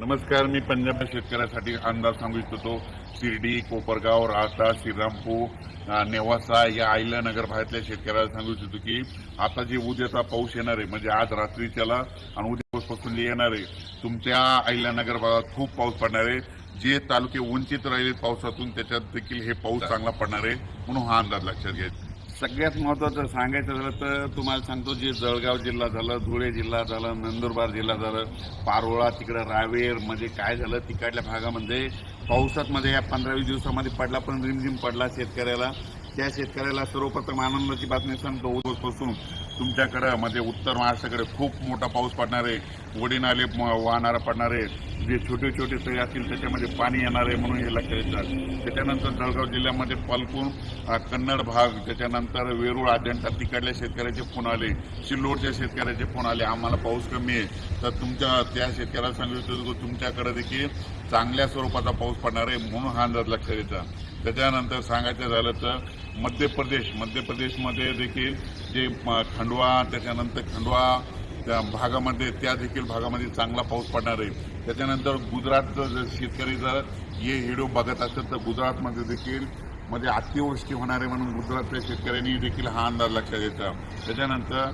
नमस्कार मी पंजाब शेतकऱ्यासाठी अंदाज सांगू इच्छितो. शिर्डी कोपरगाव राहता श्रीरामपूर नेवासा या अहिल्यानगर भागातल्या शेतकऱ्याला सांगू इच्छितो की आता जे उद्याचा पाऊस येणार आहे म्हणजे आज रात्रीच्याला आणि उद्या पासून येणार आहे तुमच्या अहिल्यानगर भागात खूप पाऊस पडणार आहे. जे तालुके वंचित राहिले पावसातून त्याच्यात देखील हे पाऊस चांगला पडणार आहे म्हणून हा अंदाज लक्षात घ्यायचा. सगळ्यात महत्वाचं सांगायचं झालं तर तुम्हाला सांगतो जे जळगाव जिल्हा झालं धुळे जिल्हा झालं नंदुरबार जिल्हा झालं पारोळा तिकडं रावेर म्हणजे काय झालं तिकडल्या भागामध्ये पावसात मध्ये या पंधरावीस दिवसामध्ये पडला पण रिमझिम पडला शेतकऱ्याला. त्या शेतकऱ्याला सर्वप्रथम आनंदाची बातमी सांगतो. उद्यापासून तुमच्याकडं म्हणजे उत्तर महाराष्ट्राकडे खूप मोठा पाऊस पडणार आहे. वडी नाले म- वाहणारा पडणार आहे. जे छोटे छोटे सगळे असतील त्याच्यामध्ये पाणी येणार आहे म्हणून हे लक्षात येतात त्याच्यानंतर जळगाव जिल्ह्यामध्ये पालकून कन्नड भाग त्याच्यानंतर वेरूळ अजंठा तिकडल्या शेतकऱ्याचे फोन आले. सिल्लोडच्या शेतकऱ्याचे फोन आले. आम्हाला पाऊस कमी आहे. तर तुमच्या त्या शेतकऱ्याला सांगितलं तुमच्याकडे देखील चांगल्या स्वरूपाचा पाऊस पडणार आहे म्हणून हा अंदाज लक्षात येतात त्याच्यानंतर सांगायचं झालं तर मध्य प्रदेश मध्य प्रदेशमध्ये देखील जे खंडवा त्याच्यानंतर खंडवा त्या भागामध्ये त्या देखील भागामध्ये चांगला पाऊस पडणार आहे. त्याच्यानंतर गुजरातचं जर शेतकरी जर हे व्हिडिओ बघत असेल तर गुजरातमध्ये देखील मध्ये अतिवृष्टी होणार आहे म्हणून गुजरातच्या शेतकऱ्यांनी देखील हा अंदाज लक्षात घ्यायचा त्याच्यानंतर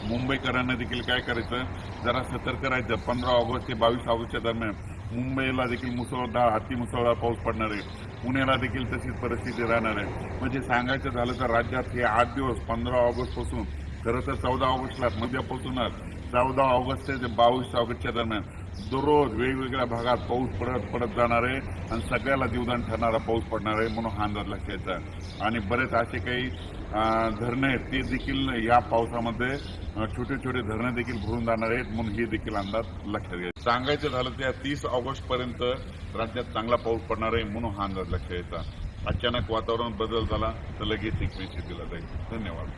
मुंबईकरांना देखील काय करायचं जरा सतर्क राहायचं. पंधरा ऑगस्ट ते बावीस ऑगस्टच्या दरम्यान मुंबईला देखील मुसळधार अति मुसळधार पाऊस पडणार आहे. पुण्याला देखील तशीच परिस्थिती राहणार आहे. म्हणजे सांगायचं झालं तर राज्यात हे आठ दिवस पंधरा ऑगस्टपासून खरं तर चौदा ऑगस्टला मध्यापासूनच चौदा ऑगस्ट ते बावीस ऑगस्टच्या दरम्यान दररोज वेगवेगळ्या भागात पाऊस पडत पडत जाणार आहे आणि सगळ्याला जीवदान ठरणारा पाऊस पडणार आहे म्हणून हा अंदाज लक्षात आणि बरेच असे काही धरणं आहेत ते देखील या पावसामध्ये छोटे छोटे धरणं देखील भरून जाणार आहेत म्हणून हे देखील अंदाज लक्षात घ्यायचा सांगायचं झालं तर तीस ऑगस्ट पर्यंत राज्यात चांगला पाऊस पडणार आहे म्हणून हा अंदाज लक्षात येतात अचानक वातावरण बदल झाला तर लगेच एक दिला जाईल. धन्यवाद.